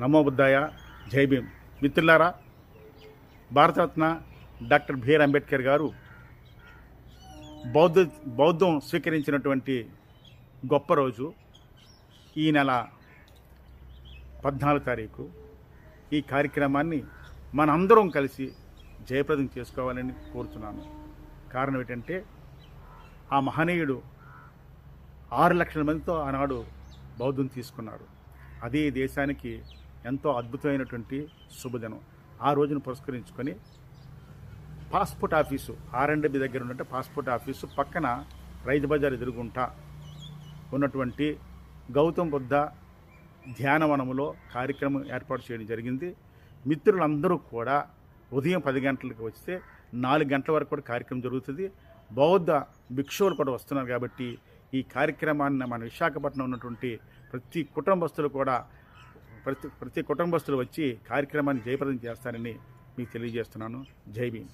నమో బుద్ధాయ జై భీమ్. మిత్రులారా Bharat Ratna doctor BR Ambedkar గారు బౌద్ధ బౌద్ధం స్వీకరించినటువంటి గొప్ప రోజు ఈ నెల పద్నాలుగు తారీఖు. ఈ కార్యక్రమాన్ని మనందరం కలిసి జయప్రదం చేసుకోవాలని కోరుతున్నాను. కారణం ఏంటంటే ఆ మహనీయుడు ఆరు లక్షల మందితో ఆనాడు బౌద్ధం తీసుకున్నారు అదే దేశానికి ఎంతో అద్భుతమైనటువంటి శుభదినం. ఆ రోజును పురస్కరించుకొని పాస్పోర్ట్ ఆఫీసు ఆర్ఎండ్బి దగ్గర ఉన్నట్టు పాస్పోర్ట్ ఆఫీసు పక్కన రైతు బజార్ ఎదురుగుంటా ఉన్నటువంటి గౌతమ్ బుద్ధ ధ్యానవనములో కార్యక్రమం ఏర్పాటు చేయడం జరిగింది. మిత్రులందరూ కూడా ఉదయం పది గంటలకు వస్తే నాలుగు గంటల వరకు కూడా కార్యక్రమం జరుగుతుంది. బౌద్ధ భిక్షువులు కూడా వస్తున్నారు కాబట్టి ఈ కార్యక్రమాన్ని మన విశాఖపట్నం ఉన్నటువంటి ప్రతి కుటుంబస్తులు కూడా ప్రతి ప్రతి కుటుంబస్తులు వచ్చి కార్యక్రమాన్ని జయప్రదం చేస్తారని మీకు తెలియజేస్తున్నాను. జై భీమ్.